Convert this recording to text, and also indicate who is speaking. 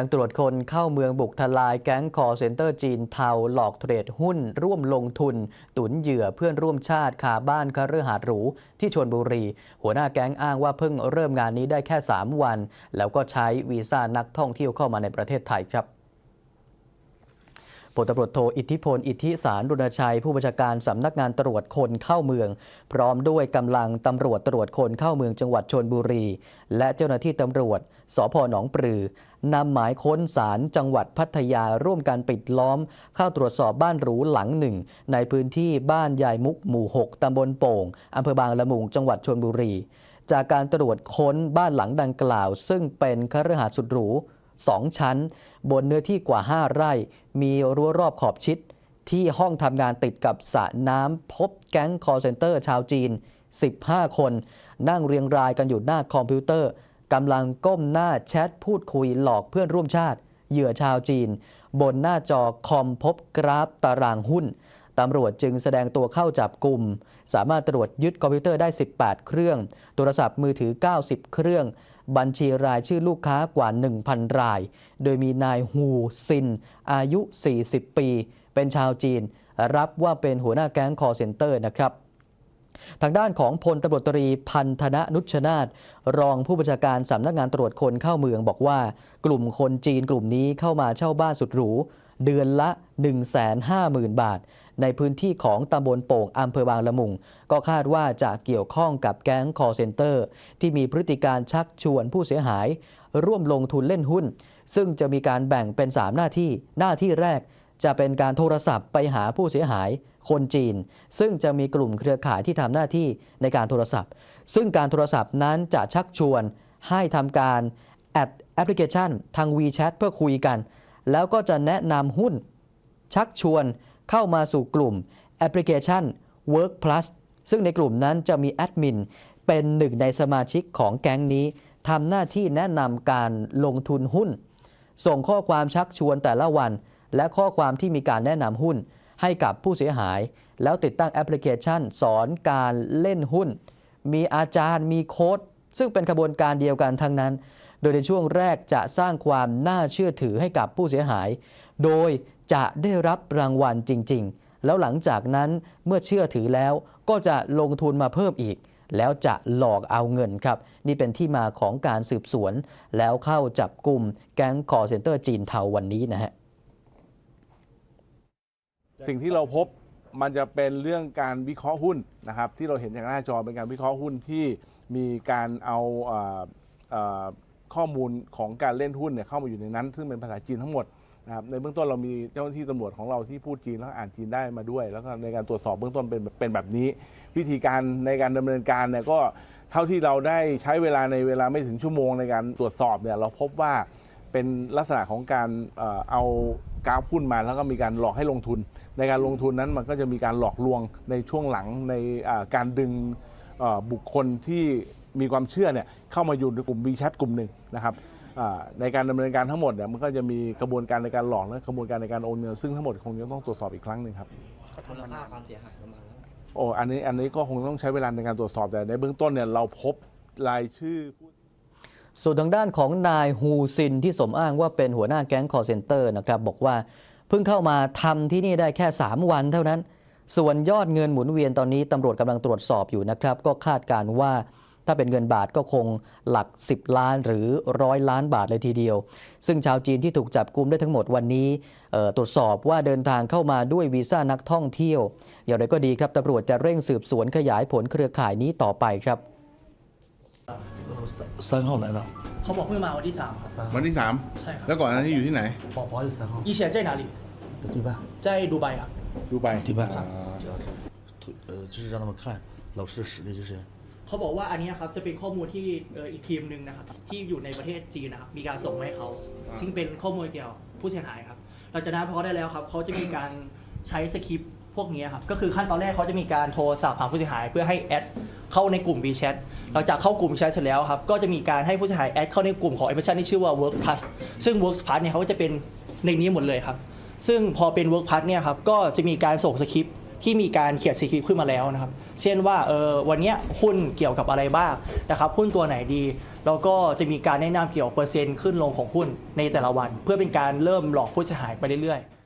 Speaker 1: ทั้งตรวจคนเข้าเมืองบุกทลายแก๊งคอเซ็นเตอร์จีนเทาหลอกเทรดหุ้น ร่วมลงทุน ตุนเหยื่อเพื่อนร่วมชาติคาบ้านคฤหาสน์หรูที่ชนบุรี หัวหน้าแก๊งอ้างว่าเพิ่งเริ่มงานนี้ได้แค่ 3 วัน แล้วก็ใช้วีซ่านักท่องเที่ยวเข้ามาในประเทศไทยครับ ลตำรวจโทอิทธิพล อิทธิสารรุณชัย ผู้บัญชาการสำนักงานตรวจคนเข้าเมือง พร้อมด้วยกำลังตำรวจตรวจคนเข้าเมืองจังหวัดชนบุรี และเจ้าหน้าที่ตำรวจสพหนองปลือนำหมายค้นศาลจังหวัดพัทยาร่วมกันปิดล้อม เข้าตรวจสอบบ้านหรูหลังหนึ่ง ในพื้นที่บ้านยายมุกหมู่ 6ตำบลโป่งอำเภอบางละมุงจังหวัดชนบุรี จากการตรวจค้นบ้านหลังดังกล่าว ซึ่งเป็นคฤหาสน์สุดหรู สองชั้น บนเนื้อที่กว่า 5 ไร่ มีรั้วรอบขอบชิด ที่ห้องทำงานติดกับสระน้ำพบแก๊งคอร์เซนเตอร์ชาวจีน 15 คน นั่งเรียงรายกันอยู่หน้าคอมพิวเตอร์กำลังก้มหน้าแชทพูดคุยหลอกเพื่อนร่วมชาติ เหยื่อชาวจีน บนหน้าจอคอมพบกราฟตารางหุ้นตำรวจจึงแสดงตัวเข้าจับกลุ่ม สามารถตรวจยึดคอมพิวเตอร์ได้ 18 เครื่อง โทรศัพท์มือถือ 90 เครื่อง บัญชีรายชื่อลูกค้ากว่า 1,000 ราย โดยมีนายฮูซิน อายุ 40 ปี เป็นชาวจีน รับว่าเป็นหัวหน้าแก๊งคอเซนเตอร์นะครับทางด้านของพลตำรวจตรีพันธนะนุชนาธรองผู้บัญชาการสำนักงานตรวจคนเข้าเมืองบอกว่า กลุ่มคนจีนกลุ่มนี้เข้ามาเช่าบ้านสุดหรู เดือนละ 150,000 บาท ในพื้นที่ของตำบลโป่งอำเภอบางละมุง ก็คาดว่าจะเกี่ยวข้องกับแก๊งคอเซนเตอร์ ที่มีพฤติการชักชวนผู้เสียหาย ร่วมลงทุนเล่นหุ้น ซึ่งจะมีการแบ่งเป็น 3 หน้าที่หน้าที่แรกจะเป็นการโทรศัพท์ไปหาผู้เสียหายคนจีน ซึ่งจะมีกลุ่มเครือข่ายที่ทำหน้าที่ในการโทรศัพท์ ซึ่งการโทรศัพท์นั้นจะชักชวนให้ทำการแอดแอปพลิเคชันทาง WeChat เพื่อคุยกัน แล้วก็จะแนะนำหุ้น ชักชวนเข้ามาสู่กลุ่มแอปพลิเคชัน Work Plus ซึ่งในกลุ่มนั้นจะมีแอดมินเป็นหนึ่งในสมาชิกของแก๊งนี้ทำหน้าที่แนะนำการลงทุนหุ้น ส่งข้อความชักชวนแต่ละวัน และข้อความที่มีการแนะนำหุ้น ให้กับผู้เสียหาย แล้วติดตั้งแอปพลิเคชัน สอนการเล่นหุ้น มีอาจารย์มีโค้ดซึ่งเป็นขบวนการเดียวกันทั้งนั้น โดยในช่วงแรกจะสร้างความน่าเชื่อถือให้กับผู้เสียหาย โดยจะได้รับรางวัลจริง ๆ แล้วหลังจากนั้นเมื่อเชื่อถือแล้วก็จะลงทุนมาเพิ่มอีก แล้วจะหลอกเอาเงินครับ นี่เป็นที่มาของการสืบสวน แล้วเข้าจับกลุ่มแก๊งคอเซนเตอร์จีนเทาวันนี้นะฮะ
Speaker 2: สิ่งที่เราพบมันจะเป็นเรื่องการวิเคราะห์หุ้นนะครับที่เราเห็นจากหน้าจอเป็นการวิเคราะห์หุ้นที่มีการเอาเอ่อเอ่อ ข้อมูลของการเล่นหุ้นเนี่ยเข้ามาอยู่ในนั้น ซึ่งเป็นภาษาจีนทั้งหมดนะครับในเบื้องต้นเรามีเจ้าหน้าที่ตำรวจของเราที่พูดจีนแล้วอ่านจีนได้มาด้วย แล้วก็ในการตรวจสอบเบื้องต้นเป็นเป็นแบบนี้ วิธีการในการดำเนินการเนี่ยก็เท่าที่เราได้ใช้เวลาในเวลาไม่ถึงชั่วโมงในการตรวจสอบเนี่ยเราพบว่าเป็นลักษณะของการเอากราฟหุ้นมาแล้วก็มีการหลอกให้ลงทุน ในการลงทุนนั้นมันก็จะมีการหลอกลวงในช่วงหลังในการดึงบุคคลที่ มีความเชื่อเนี่ยเข้ามาอยู่ในกลุ่ม b ีแชทกลุ่มหนึ่งนะครับอ่าในการดำเนินการทั้งหมดเนี่ยมันก็จะมีกระบวนการในการหลอกและกระบวนการในการโอนเงินซึ่งทั้งหมดคงจะต้องตรวจสอบอีกครั้งหนึ่งครับ
Speaker 3: มูลค่าความเสียหายประมาณเท่าไหร่
Speaker 2: โอ้อันนี้อันนี้ก็คงต้องใช้เวลาในการตรวจสอบแต่ในเบื้องต้นเนี่ยเราพบรายชื่อผู้
Speaker 1: ส่วนทางด้านของนายฮูซินที่สมอ้างว่าเป็นหัวหน้าแก๊งคอร์เซนเตอร์นะครับบอกว่าเพิ่งเข้ามาทำที่นี่ได้แค่ 3 วันเท่านั้น ส่วนยอดเงินหมุนเวียนตอนนี้ตำรวจกำลังตรวจสอบอยู่นะครับ ก็คาดการณ์ว่า ถ้าเป็นเงินบาทก็คงหลัก 10 ล้านหรือร้อยล้านบาทเลยทีเดียว ซึ่งชาวจีนที่ถูกจับกุมได้ทั้งหมดวันนี้เอ่อตรวจสอบว่าเดินทางเข้ามาด้วยวีซ่านักท่องเที่ยว อย่างไรก็ดีครับตำรวจจะเร่งสืบสวนขยายผลเครือข่ายนี้ต่อไปครับ
Speaker 4: 三号来的，
Speaker 5: เขาบอกเพิ่งมาวันที่สามครับ
Speaker 2: วันที่สาม
Speaker 5: ใช่ครับ
Speaker 2: แล้วก่อนหน้านี้อยู่ที่ไหน
Speaker 4: 宝宝有三号，
Speaker 5: 以前在哪里
Speaker 4: 对吧？
Speaker 5: 在ดูไบครับ
Speaker 2: ดูไป
Speaker 4: 迪拜，
Speaker 3: 主要是推呃，就是让他们看老师的实力，就是
Speaker 5: เขาบอกว่าอันเนี้ยครับจะเป็นข้อมูลที่เอ่ออีกทีมหนึ่งนะครับที่อยู่ในประเทศจีนนะครับมีการส่งมาให้เขาซึ่งเป็นข้อมูลเกี่ยวกับผู้เสียหายครับหลังจากนั้นพอเขาได้แล้วครับเขาจะมีการใช้สคริปต์พวกเนี้ยครับก็คือขั้นตอนแรกเขาจะมีการโทรสอบถามผู้เสียหาย เพื่อให้แอดเข้าในกลุ่ม WeChat หลังจากเข้ากลุ่มแชทเสร็จแล้วครับก็จะมีการให้ผู้เสียหายแอดเข้าในกลุ่มของแอปพลิเคชันที่ชื่อว่า Work Plus ซึ่ง Work Plus เนี่ยเขาก็จะเป็นในนี้หมดเลยครับซึ่งพอเป็น Work Plus เนี่ยครับก็จะมีการส่งสคริปต์ ที่มีการเขียนสคริปต์ขึ้นมาแล้วนะครับ เช่นว่าเออวันนี้หุ้นเกี่ยวกับอะไรบ้างนะครับหุ้นตัวไหนดีแล้วก็จะมีการแนะนำเกี่ยวกับเปอร์เซ็นต์ขึ้นลงของหุ้นในแต่ละวัน เพื่อเป็นการเริ่มหลอกผู้เสียหายไปเรื่อยๆ